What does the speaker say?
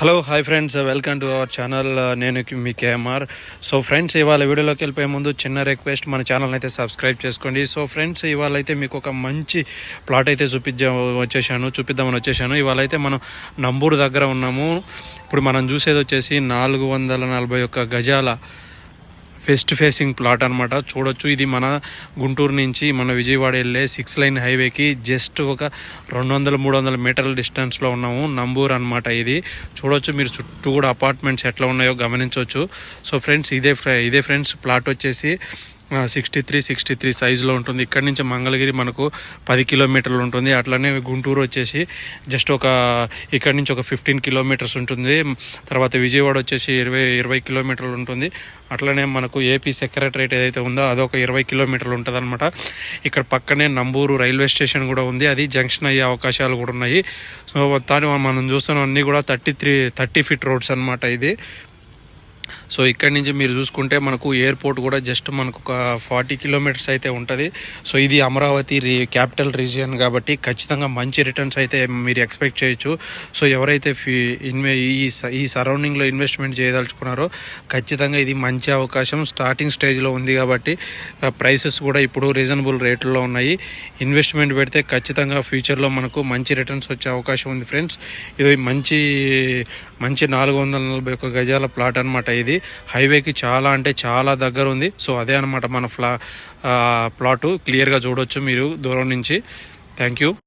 Hello hi friends welcome to our channel నేను మీ KMR so friends ఇవాళ వీడియోలోకి వెళ్ళిపోయే ముందు చిన్న రిక్వెస్ట్ మన ఛానల్ అయితే సబ్స్క్రైబ్ చేసుకోండి. సో ఫ్రెండ్స్ ఇవాళ అయితే మీకు ఒక మంచి ప్లాట్ అయితే చూపించా వచ్చేసాను చూపిద్దామని వచ్చేసాను. ఇవాళ అయితే మనం నంబూరు దగ్గర ఉన్నాము. ఇప్పుడు మనం చూసేది వచ్చేసి నాలుగు వందల నలభై ఒక్క గజాల వెస్ట్ ఫేసింగ్ ప్లాట్ అనమాట చూడొచ్చు ఇది మన గుంటూరు నుంచి మన విజయవాడ వెళ్ళే సిక్స్ లైన్ హైవేకి జస్ట్ ఒక రెండు వందల మూడు వందల మీటర్ల డిస్టెన్స్లో ఉన్నాము. నంబూర్ అనమాట ఇది. చూడొచ్చు మీరు చుట్టూ కూడా అపార్ట్మెంట్స్ ఎట్లా ఉన్నాయో గమనించవచ్చు సో ఫ్రెండ్స్ ఇదే ఇదే ఫ్రెండ్స్ ప్లాట్ వచ్చేసి సిక్స్టీ త్రీ సిక్స్టీ త్రీ సైజులో ఉంటుంది. ఇక్కడ నుంచి మంగళగిరి మనకు పది కిలోమీటర్లు ఉంటుంది. అట్లనే గుంటూరు వచ్చేసి జస్ట్ ఒక ఇక్కడ నుంచి ఒక ఫిఫ్టీన్ కిలోమీటర్స్ ఉంటుంది. తర్వాత విజయవాడ వచ్చేసి ఇరవై ఇరవై కిలోమీటర్లు ఉంటుంది. అట్లనే మనకు ఏపీ సెక్రటరేట్ ఏదైతే ఉందో అదొక ఇరవై కిలోమీటర్లు ఉంటుంది అనమాట ఇక్కడ పక్కనే నంబూరు రైల్వే స్టేషన్ కూడా ఉంది. అది జంక్షన్ అయ్యే అవకాశాలు కూడా ఉన్నాయి. సో దాని మనం చూస్తున్నాం అన్నీ కూడా thirty three thirty feet roads అనమాట ఇది. సో ఇక్కడ నుంచి మీరు చూసుకుంటే మనకు ఎయిర్పోర్ట్ కూడా జస్ట్ మనకు ఒక ఫార్టీ కిలోమీటర్స్ అయితే ఉంటుంది. సో ఇది అమరావతి రీ క్యాపిటల్ రీజియన్ కాబట్టి ఖచ్చితంగా మంచి రిటర్న్స్ అయితే మీరు ఎక్స్పెక్ట్ చేయొచ్చు. సో ఎవరైతే ఫీ ఇన్వే ఈ ఈ సరౌండింగ్లో ఇన్వెస్ట్మెంట్ చేయదలుచుకున్నారో ఖచ్చితంగా ఇది మంచి అవకాశం. స్టార్టింగ్ స్టేజ్లో ఉంది కాబట్టి ప్రైసెస్ కూడా ఇప్పుడు రీజనబుల్ రేట్లో ఉన్నాయి. ఇన్వెస్ట్మెంట్ పెడితే ఖచ్చితంగా ఫ్యూచర్లో మనకు మంచి రిటర్న్స్ వచ్చే అవకాశం ఉంది ఫ్రెండ్స్. ఇది మంచి మంచి నాలుగు వందల నలభై ఒక్క గజాల ప్లాట్ అనమాట ఇది. హైవేకి చాలా అంటే చాలా దగ్గర ఉంది సో అదే అనమాట మన ఫ్లా ప్లాటు క్లియర్గా చూడొచ్చు మీరు దూరం నుంచి. Thank you.